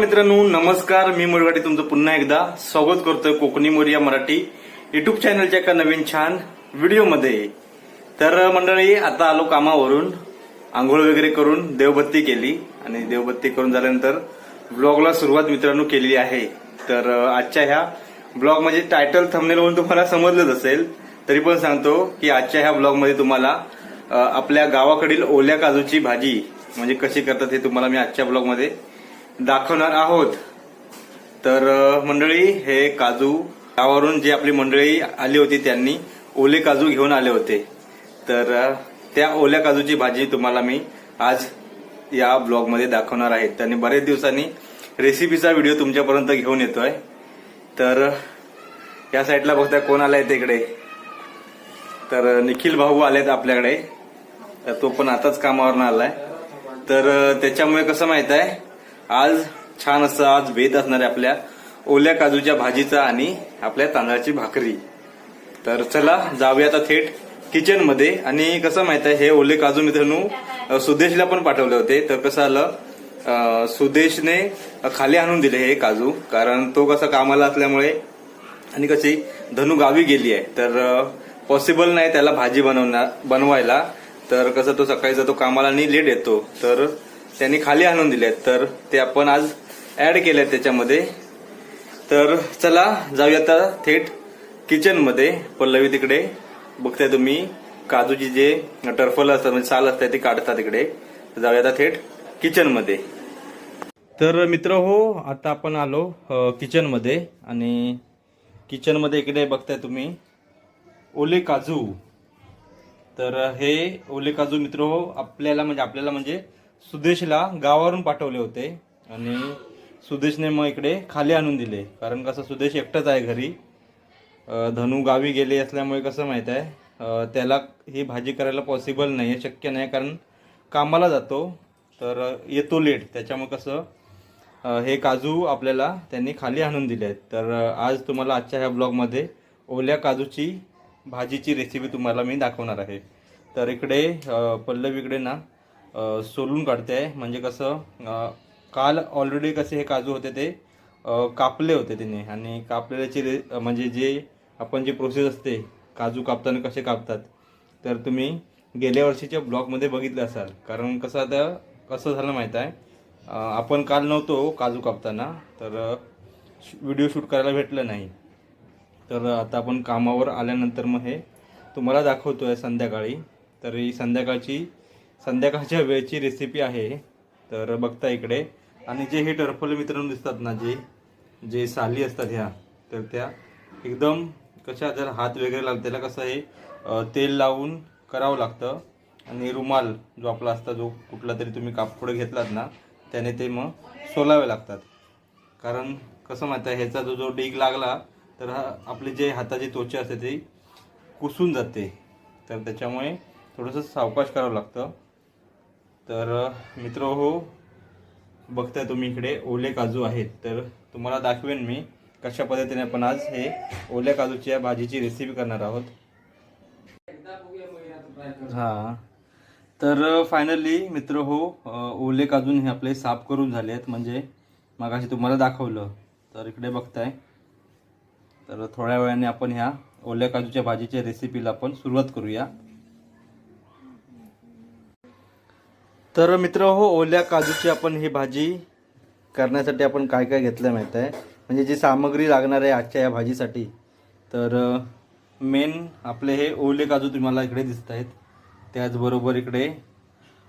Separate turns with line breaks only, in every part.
मित्रांनो नमस्कार. मी मुरगाडी तुमचं पुन्हा एकदा स्वागत करतोय कोकणी मोरिया मराठी युट्यूब चॅनलच्या एका नवीन छान व्हिडिओमध्ये. तर मंडळी आता आलो कामावरून. आंघोळ वगैरे करून देवबत्ती केली आणि देवबत्ती करून झाल्यानंतर ब्लॉगला सुरुवात मित्रांनो केलेली आहे. तर आजच्या ह्या ब्लॉग म्हणजे टायटल थंबनेलवरून तुम्हाला समजलंच असेल. तरी पण सांगतो की आजच्या ह्या ब्लॉगमध्ये तुम्हाला आपल्या गावाकडील ओल्या काजूची भाजी म्हणजे कशी करतात हे तुम्हाला मी आजच्या ब्लॉगमध्ये दाखवणार आहोत. तर मंडळी हे काजू गावावरून जी आपली मंडळी आली होती त्यांनी ओले काजू घेऊन आले होते. तर त्या ओल्या काजूची भाजी तुम्हाला मी आज या ब्लॉगमध्ये दाखवणार आहे. त्यांनी बरेच दिवसांनी रेसिपीचा व्हिडिओ तुमच्यापर्यंत घेऊन येतोय. तर या साईडला बघताय कोण आलाय तिकडे? तर निखिल भाऊ आलेत आपल्याकडे. तर तो पण आताच कामावरून आलाय. तर त्याच्यामुळे कसं माहीत आहे? आज छान असं आज भेद असणार आहे आपल्या ओल्या काजूच्या भाजीचा आणि आपल्या तांदळाची भाकरी. तर चला जाऊया आता थेट किचनमध्ये. आणि कसं माहीत आहे हे ओले काजू मित्रांनो सुदेशला पण पाठवले होते. तर कसं आलं सुदेशने खाली आणून दिले हे काजू. कारण तो कसा कामाला असल्यामुळे आणि कशी धनु गावी गेली आहे. तर पॉसिबल नाही त्याला भाजी बनवणार बनवायला. तर कसं तो सकाळी जातो कामाला आणि लेट येतो. तर त्यांनी खाली आणून दिले तर ते आपण आज ऍड केले त्याच्यामध्ये. तर चला जाऊया आता थेट किचनमध्ये पल्लवी तिकडे. बघताय तुम्ही काजूची जे टर्फल असतात म्हणजे साल असतात ते काढतात तिकडे. जाऊया आता थेट किचनमध्ये तर मित्र हो आता आपण आलो किचनमध्ये आणि किचनमध्ये इकडे बघताय तुम्ही ओले काजू. तर हे ओले काजू मित्र हो आपल्याला म्हणजे आपल्याला म्हणजे सुदेशला गावावरून पाठवले होते आणि सुदेशने मग इकडे खाली आणून दिले. कारण कसं सुदेश एकटाच आहे घरी. धनू धनु गावी गेले असल्यामुळे कसं माहीत आहे त्याला ही भाजी करायला पॉसिबल नाही आहे शक्य नाही. कारण कामाला जातो तर येतो लेट त्याच्यामुळे कसं हे काजू आपल्याला त्यांनी खाली आणून दिले आहेत. तर आज तुम्हाला आजच्या ह्या ब्लॉगमध्ये ओल्या काजूची भाजीची रेसिपी तुम्हाला मी दाखवणार आहे. तर इकडे पल्लवीकडे ना सोलून काढते आहे. म्हणजे कसं काल ऑलरेडी कसे हे काजू होते ते कापले होते तिने. आणि कापलेल्याचे रे म्हणजे जे आपण जे प्रोसेस असते काजू कापताना कसे कापतात तर तुम्ही गेल्या वर्षीच्या ब्लॉगमध्ये बघितलं असाल. कारण कसं आता कसं झालं माहीत आहे? आपण काल नव्हतो काजू कापताना तर व्हिडिओ शूट करायला भेटलं नाही. तर आता आपण कामावर आल्यानंतर मग हे तुम्हाला दाखवतो आहे संध्याकाळी. तर ही संध्याकाळची संध्याकाळच्या वेळची रेसिपी आहे. तर बघता इकडे. आणि जे हे टरफल मित्रांनो दिसतात ना जे जे साली असतात ह्या तर त्या एकदम कशा जर हात वगैरे लागले त्याला कसं हे तेल लावून करावं लागतं. आणि रुमाल जो आपला असता जो कुठला तरी तुम्ही कापड घेतलात ना त्याने ते मग सोलावे लागतात. कारण कसं माहीत आहे ह्याचा जो जो डीग लागला तर हा आपले जे हाताची त्वचा असते ती कुसून जाते. तर त्याच्यामुळे थोडंसं सावकाश करावं लागतं. तर मित्र हो बघताय तुम्ही इकडे ओले काजू आहेत. तर तुम्हाला दाखवेन मी कशा पद्धतीने आपण आज हे ओल्या काजूच्या भाजीची रेसिपी करणार आहोत. हा. तर फायनली मित्र हो ओले काजून हे आपले साफ करून झाले आहेत म्हणजे मागाशी तुम्हाला दाखवलं. तर इकडे बघताय. तर थोड्या वेळाने आपण ह्या ओल्या काजूच्या भाजीच्या रेसिपीला आपण सुरुवात करूया. तर मित्र हो ओल्या काजूची आपण ही भाजी करण्यासाठी आपण काय काय घेतलं माहीत आहे? म्हणजे जी सामग्री लागणार आहे आजच्या या भाजीसाठी. तर मेन आपले हे ओले काजू तुम्हाला इकडे दिसत आहेत. त्याचबरोबर इकडे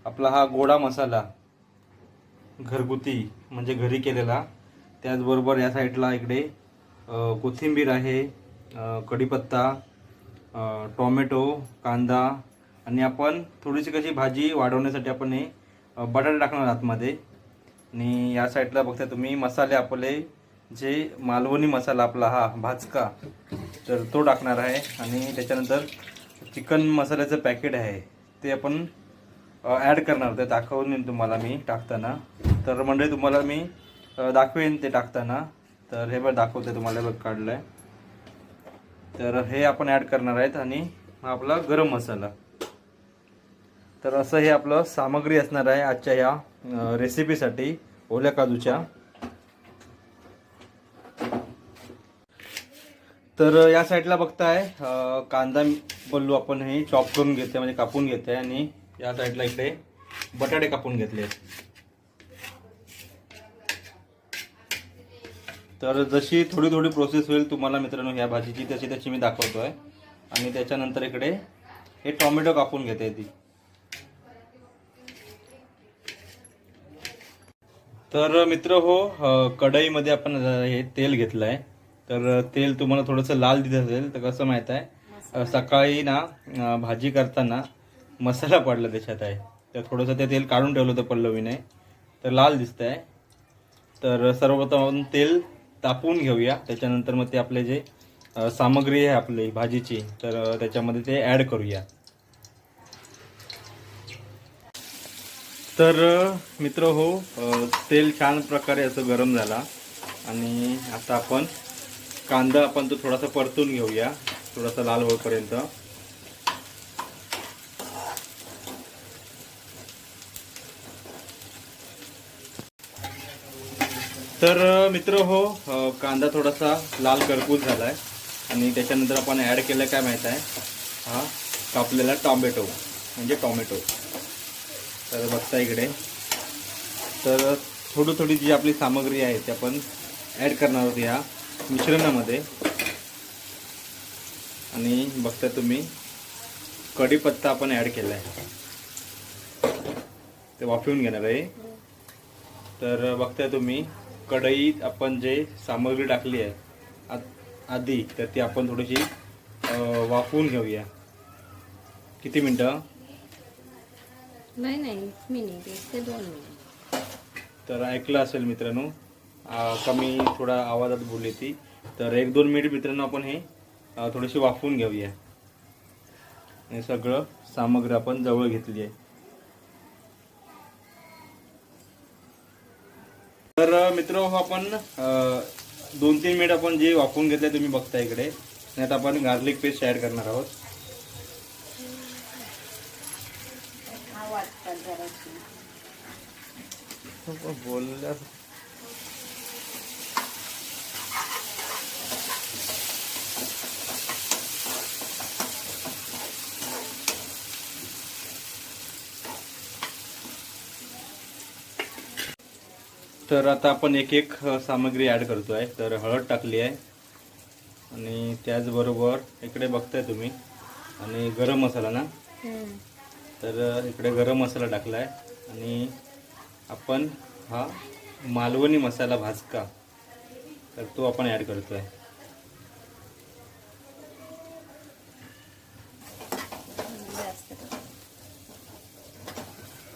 आपला हा गोडा मसाला घरगुती म्हणजे घरी केलेला. त्याचबरोबर या साईडला इकडे कोथिंबीर आहे कढीपत्ता टॉमॅटो टोमॅटो कांदा आणि आपण थोडीशी कशी भाजी वाढवण्यासाठी आपण हे बटाटे टाकणार आतमध्ये. आणि या साईडला बघता तुम्ही मसाले आपले जे मालवणी मसाला आपला हा भाजका तर तो टाकणार आहे. आणि त्याच्यानंतर चिकन मसाल्याचं पॅकेट आहे ते आपण ॲड करणार ते दाखवून तुम्हाला मी टाकताना. तर म्हणजे तुम्हाला मी दाखवेन ते टाकताना. तर हे बघ दाखवते तुम्हाला बघ काढलं आहे तर हे आपण ॲड करणार आहेत. आणि हा आपला गरम मसाला. तर असं हे आपलं सामग्री असणार आहे आजच्या ह्या रेसिपीसाठी ओल्या काजूच्या. तर या साईडला बघताय कांदा बल्लू आपण हे चॉप करून घेतोय म्हणजे कापून घेतोय आणि या साईडला इकडे बटाटे कापून घेतले. तर जशी थोडी थोडी प्रोसेस होईल तुम्हाला मित्रांनो ह्या भाजीची तशी तशी मी दाखवतो आहे आणि त्याच्यानंतर इकडे हे टॉमॅटो कापून घेते ती. तर मित्र हो कढईमध्ये आपण हे तेल घेतलं आहे तर तेल तुम्हाला थोडंसं लाल दिसत असेल तर कसं माहीत आहे? सकाळी ना भाजी करताना मसाला पडला त्याच्यात आहे. तर थोडंसं ते तेल काढून ठेवलं होतं पल्लवीने. तर लाल दिसत आहे तर सर्वप्रथम आपण तेल तापवून घेऊया. त्याच्यानंतर मग ते आपले जे सामग्री आहे आपली भाजीची तर त्याच्यामध्ये ते ॲड करूया. तर मित्र हो तेल छान प्रकारे असं गरम झाला. आणि आता आपण कांदा आपण तो थोडासा परतून घेऊया थोडासा लाल होईपर्यंत. तर मित्र हो कांदा थोडासा लाल करपूस झालाय. आणि त्याच्यानंतर आपण ॲड केलं काय माहीत आहे? हा कापलेला टॉमॅटो म्हणजे टॉमॅटो. तर बघता इकडे. तर थोडी थोडी जी आपली सामग्री आहे ती आपण ॲड करणार आहोत ह्या मिश्रणामध्ये. आणि बघता तुम्ही कढीपत्ता आपण ॲड केला आहे. ते वाफवून घेणार आहे. तर बघताय तुम्ही कढईत आपण जे सामग्री टाकली आहे आ- आधी तर ती आपण थोडीशी वाफवून घेऊया. किती मिनटं?
नाही नाही मी नाही एक ते दोन मिनिट
तर ऐकलं असेल मित्रांनो आ, कमी थोडा आवाजात बोलली ती तर एक दोन मिनिट मित्रांनो आपण हे आ, थोडीशी वाफवून घेऊया. हे सगळं सामग्री आपण जवळ घेतली आहे. तर मित्र हो आपण दोन तीन मिनिट आपण जे वाफवून घेतले तुम्ही बघता इकडे. नाही आता आपण गार्लिक पेस्ट ॲड करणार आहोत. बोलल्या तर आता आपण एक एक सामग्री ॲड करतो आहे तर हळद टाकली आहे. आणि त्याचबरोबर इकडे बघताय तुम्ही. आणि गरम मसाला ना? तर इकडे गरम मसाला टाकला आहे आणि आपण हा मालवणी मसाला भाजका. तर तो आपण ॲड करतो आहे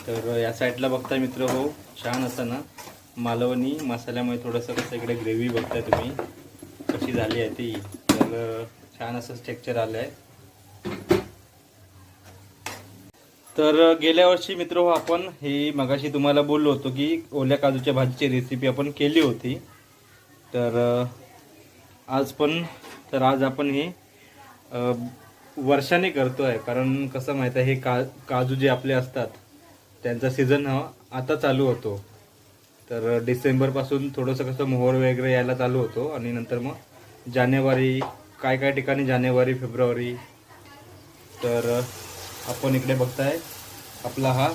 तर या साईडला बघताय मित्र हो छान असं ना मालवणी मसाल्यामुळे थोडंसं कसं इकडे ग्रेव्ही बघताय तुम्ही. कशी झाली आहे ती. तर छान असं टेक्चर आलं आहे तर गेल्या वर्षी मित्र हो आपण हे मगाशी तुम्हाला बोललो होतो की ओल्या काजूच्या भाजीची रेसिपी आपण केली होती. तर आज पण तर आज आपण हे वर्षाने करतो आहे कारण कसं माहीत आहे हे का काजू जे आपले असतात त्यांचा सीझन हा आता चालू होतो. तर डिसेंबरपासून थोडंसं कसं मोहर वगैरे यायला चालू होतो. आणि नंतर मग जानेवारी काय काय ठिकाणी जानेवारी फेब्रुवारी. तर आपण इकडे बघताय आपला हा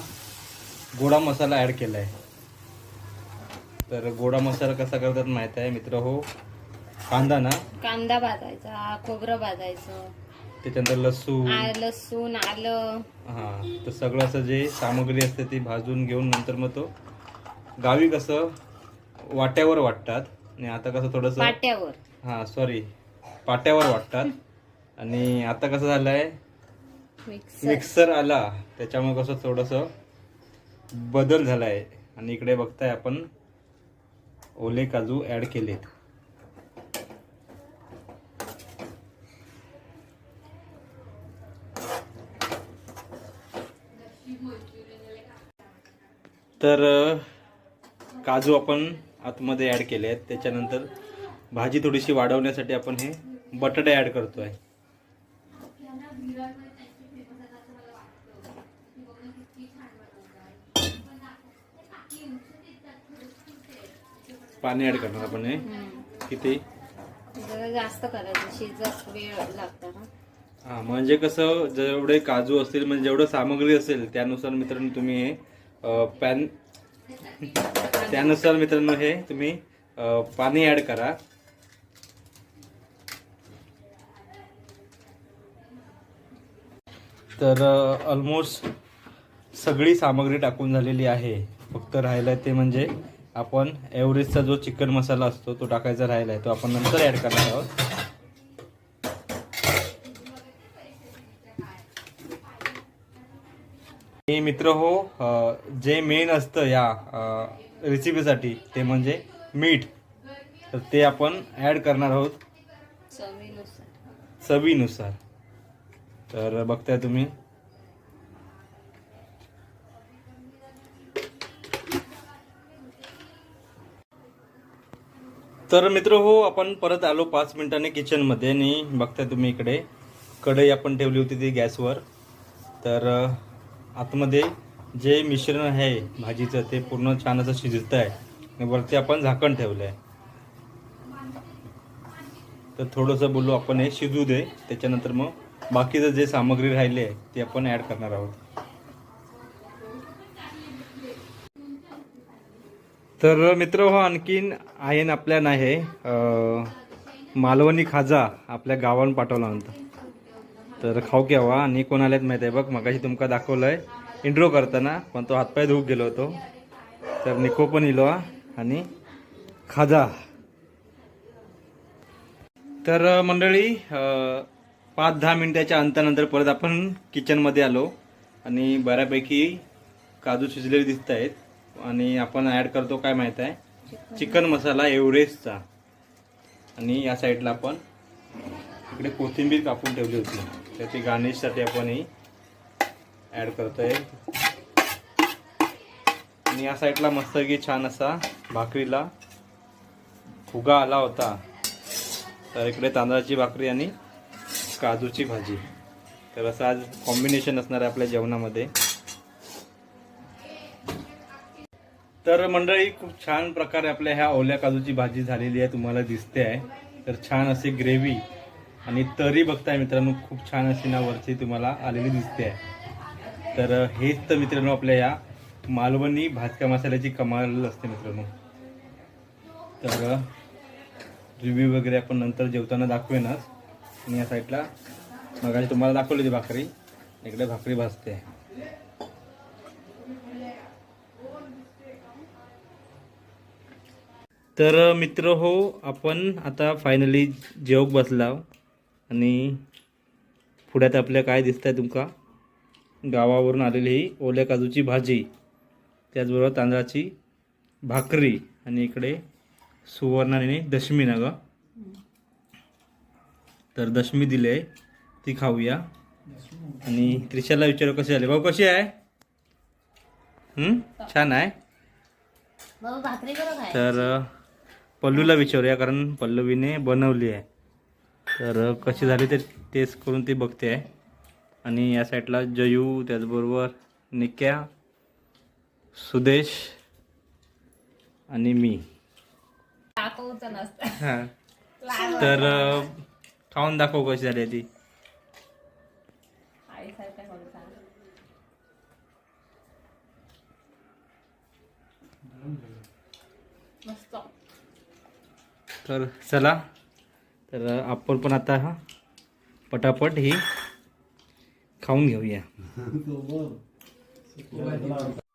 गोडा मसाला ॲड केला आहे तर गोडा मसाला कसा करतात माहीत आहे? मित्र हो कांदा ना?
कांदा भाजायचा खोबरं भाजायचं.
त्याच्यानंतर लसूण.
लसूण आलं.
हा तर सगळं असं जे सामग्री असते ती भाजून घेऊन नंतर मग तो गावी कसं वाट्यावर वाटतात. आणि आता कसं थोडंसं
पाट्यावर.
हा सॉरी पाट्यावर वाटतात. आणि आता कसं झालंय?
मिक्सर
आला त्याच्यामुळे कसं थोडंसं बदल झालाय. आणि इकडे बघताय आपण ओले काजू ऍड केलेत. तर काजू आपण आतमध्ये ऍड केले आहेत त्याच्यानंतर भाजी थोडीशी वाढवण्यासाठी आपण हे बटाटे ऍड आहे पाणी ऍड करणार आपण हे. किती?
जर जास्त करायचं शिजत वेळ लागतो ना.
हा म्हणजे कसं जेवढे काजू असतील म्हणजे जेवढं सामग्री असेल त्यानुसार मित्रांनो तुम्ही हे अ, पॅन त्यानुसार मित्रांनो हे तुम्ही अ, पाणी ऍड करा. तर ऑलमोस्ट सगळी सामग्री टाकून झालेली आहे. फक्त राहिलं ते म्हणजे आपण एव्हरेजचा जो चिकन मसाला असतो तो टाकायचा राहिला आहे तो आपण नंतर ऍड करणार आहोत. हे मित्र हो जे मेन असतं या रेसिपीसाठी ते म्हणजे मीठ. तर ते आपण ऍड करणार आहोत.
चवीनुसार.
चवीनुसार. तर बघताय तुम्ही. तर मित्र हो आपण परत आलो पाच मिनिटांनी किचनमध्ये आणि बघताय तुम्ही इकडे. कढई आपण ठेवली होती ती गॅसवर. तर आतमध्ये जे मिश्रण आहे भाजीचं ते पूर्ण छान असं शिजत आहे आणि वरती आपण झाकण ठेवलं आहे तर थोडंसं बोलू आपण हे शिजू दे. त्याच्यानंतर मग बाकीचं जे सामग्री राहिली आहे ती आपण ॲड करणार आहोत. तर मित्र हो आणखीन आहे ना आपल्या नाही मालवणी खाजा आपल्या गावान पाठवला नंतर तर खाऊ केव्हा आणि कोण आल्यात माहीत आहे बघ मगाशी तुमका दाखवलंय. इंट्रो करताना पण तो हातपाय धुवूक गेलो होतो. तर निको पण इलो हा आणि खाजा. तर मंडळी पाच दहा मिनिटाच्या अंतानंतर परत आपण किचनमध्ये आलो. आणि बऱ्यापैकी काजू शिजलेले दिसत आहेत आणि आपण ॲड करतो काय माहीत आहे? चिकन मसाला एव्हरेस्टचा. आणि या साईडला आपण इकडे कोथिंबीर कापून ठेवली होती. तर ती गार्निशसाठी आपण ही ॲड आहे आणि या साईडला मस्तपैकी छान असा भाकरीला फुगा आला होता. तर इकडे तांदळाची भाकरी आणि काजूची भाजी. तर असं आज कॉम्बिनेशन असणार आहे आपल्या जेवणामध्ये. तर मंडळी खूप छान प्रकारे आपल्या ह्या ओल्या काजूची भाजी झालेली आहे तुम्हाला दिसते आहे. तर छान अशी ग्रेव्ही आणि तरी बघताय मित्रांनो खूप छान अशी ना वरची तुम्हाला आलेली दिसते आहे. तर हेच तर मित्रांनो आपल्या या मालवणी भाजक्या मसाल्याची कमाल असते मित्रांनो. तर रिव्ह्यू वगैरे आपण नंतर जेवताना दाखवेनच आणि या साईडला मग तुम्हाला दाखवली ती भाकरी. इकडे भाकरी भाजते. तर मित्र हो आपण आता फायनली जेवक बसला आणि पुढ्यात आपल्या काय दिसत आहे तुमका? गावावरून आलेली ही ओल्या काजूची भाजी त्याचबरोबर तांदळाची भाकरी आणि इकडे सुवर्णाने दशमी ना ग? तर दशमी दिले ती खाऊया. आणि त्रिशाला विचारू कशी झाली भाऊ कशी आहे? हम्म? छान आहे? तर पल्लूला विचारूया कारण पल्लवीने बनवली आहे. तर कशी झाली ते टेस्ट करून ती बघते आहे. आणि या साईडला जयू त्याचबरोबर निक्या सुदेश आणि मी. हां. तर खाऊन दाखव कशी झाली आहे ती.
मस्त.
तर चला. तर आपण पण आता हा पटापट ही खाऊन घेऊया.